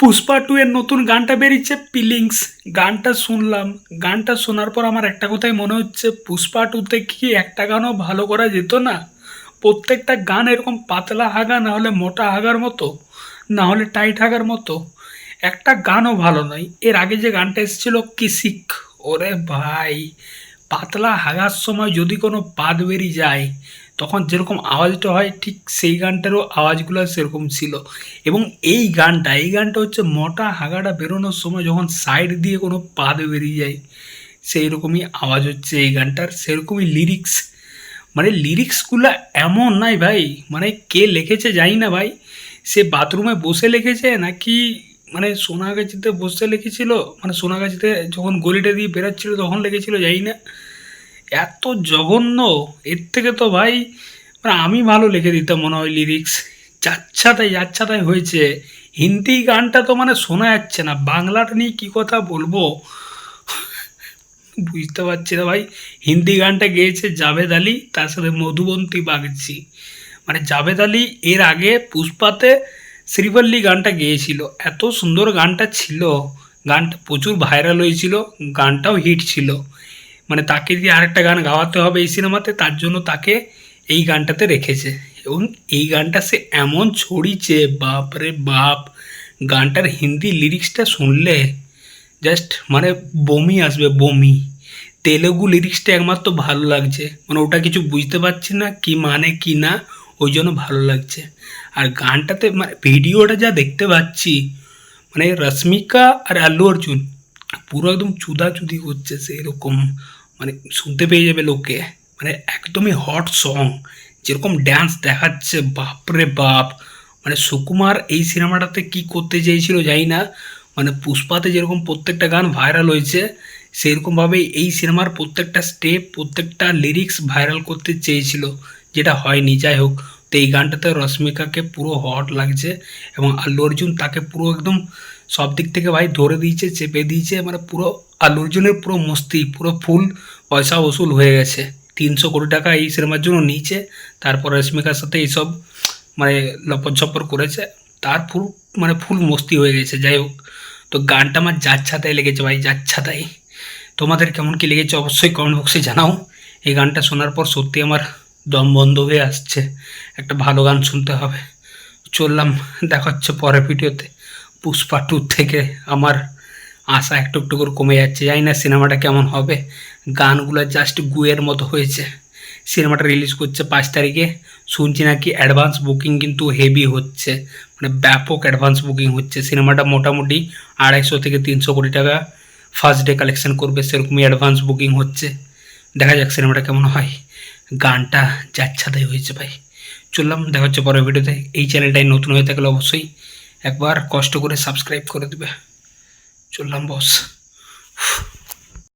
Pushpa two এর নতুন গানটা বেরিয়েছে পিলিংস গানটা শুনলাম। গানটা শোনার পর আমার একটা কথাই মনে হচ্ছে, পুষ্পা টুতে কি একটা গানও ভালো করা যেত না? প্রত্যেকটা গান এরকম পাতলা হাগা, না হলে মোটা হাগার মতো, না হলে টাইট হাগার মতো। একটা গানও ভালো নয়। এর আগে যে গানটা এসেছিল কিসিক ওরে ভাই, পাতলা হাগার সময় যদি কোনো পাদ বেরিয়ে যায় তখন যেরকম আওয়াজটা হয়, ঠিক সেই গানটারও আওয়াজগুলো সেরকম ছিল। এবং এই গানটা এই গানটা হচ্ছে মোটা হাগাটা বেরোনোর সময় যখন সাইড দিয়ে কোনো পাদ বেরিয়ে যায় সেই রকমই আওয়াজ হচ্ছে এই গানটার, সেরকমই লিরিক্স মানে লিরিক্সগুলো এমন নাই ভাই মানে কে লিখেছে জানি না ভাই। সে বাথরুমে বসে লিখেছে নাকি মানে সোনাগাছিতে বসে লিখেছিল মানে সোনাগাছিতে যখন গলিটা দিয়ে বেরাচ্ছিল তখন লিখেছিল জানি না। এত জঘন্য, এর থেকে তো ভাই মানে আমি ভালো লিখে দিতাম মনে হয় লিরিক্স যাচ্ছাতাই যাচ্ছাতাই হয়েছে। হিন্দি গানটা তো মানে শোনা যাচ্ছে না। বাংলাটা নিয়ে কী কথা বলব? বুঝতে পারছি না ভাই। হিন্দি গানটা গেয়েছে জাভেদ আলী, তার সাথে মধুবন্তী বাগচি। মানে জাভেদ আলী এর আগে পুষ্পাতে শ্রীবল্লী গানটা গেয়েছিল। এত সুন্দর গানটা ছিল। গানটা প্রচুর ভাইরাল হয়েছিল। গানটাও হিট ছিল। মানে তাকে দিয়ে আরেকটা গান গাওয়াতে হবে এই সিনেমাতে, তার জন্য তাকে এই গানটাতে রেখেছে। এবং এই গানটা সে এমন ছড়িয়েছে বাপ রে বাপ, গানটার হিন্দি লিরিক্সটা শুনলে জাস্ট মানে বমি আসবে, বমি। তেলেগু লিরিক্সটা একমাত্র ভালো লাগছে। মানে ওটা কিছু বুঝতে পারছি না কি মানে কি না, ওই জন্য ভালো লাগছে। আর গানটাতে মানে ভিডিওটা যা দেখতে পাচ্ছি মানে রশ্মিকা আর আল্লু অর্জুন, পুরো একদম চুদাচুদি করছে সেরকম। মানে শুনতে পেয়ে যাবে লোকে মানে একদমই হট সং যেরকম ড্যান্স দেখাচ্ছে, বাপরে বাপ। মানে সুকুমার এই সিনেমাটাতে কি করতে চেয়েছিল জানি না। মানে পুষ্পাতে যেরকম প্রত্যেকটা গান ভাইরাল হয়েছে সেরকমভাবে এই সিনেমার প্রত্যেকটা স্টেপ প্রত্যেকটা লিরিক্স ভাইরাল করতে চেয়েছিল। যেটা হয়নি, যাই হোক। তো এই গানটাতে রশ্মিকাকে পুরো হট লাগছে এবং আল্লু অর্জুন তাকে পুরো একদম সব দিক থেকে ভাই ধরে দিয়েছে, চেপে দিয়েছে মানে পুরো আল্লু অর্জুনের পুরো মস্তি, পুরো ফুল পয়সা ওসুল হয়ে গেছে। তিনশো কোটি টাকা এই সিনেমার জন্য নিয়েছে, তারপর রশ্মিকার সাথে এইসব মানে লপর করেছে, তার ফুল মানে ফুল মস্তি হয়ে গেছে, যাই হোক। তো গানটা আমার যাচ্ছাতাই লেগেছে ভাই যাচ্ছাতাই তোমাদের কেমন কি লেগেছে অবশ্যই কমেন্ট বক্সে জানাও। এই গানটা শোনার পর সত্যি আমার দম বন্ধ হয়ে আসছে। একটা ভালো গান শুনতে হবে। চললাম দেখা হচ্ছে পরের ভিডিওতে। পুষ্পা টু থেকে আমার আশা একটু একটু করে কমে যাচ্ছে। জানি না সিনেমাটা কেমন হবে। গানগুলো জাস্ট গুয়ের মতো হয়েছে। সিনেমাটা রিলিজ করছে পাঁচ তারিখে। শুনছি নাকি অ্যাডভান্স বুকিং কিন্তু হেভি হচ্ছে। মানে ব্যাপক অ্যাডভান্স বুকিং হচ্ছে। সিনেমাটা মোটামুটি আড়াইশো থেকে তিনশো কোটি টাকা ফার্স্ট ডে কালেকশন করবে। সেরকমই অ্যাডভান্স বুকিং হচ্ছে। দেখা যাক সিনেমাটা কেমন হয়। গানটা যাচ্ছাদাই হয়েছে ভাই। চললাম, দেখা হচ্ছে পরের ভিডিওতে। এই চ্যানেলটাই নতুন হয়ে থাকলে অবশ্যই একবার কষ্ট করে সাবস্ক্রাইব করে দেবে। চললাম বস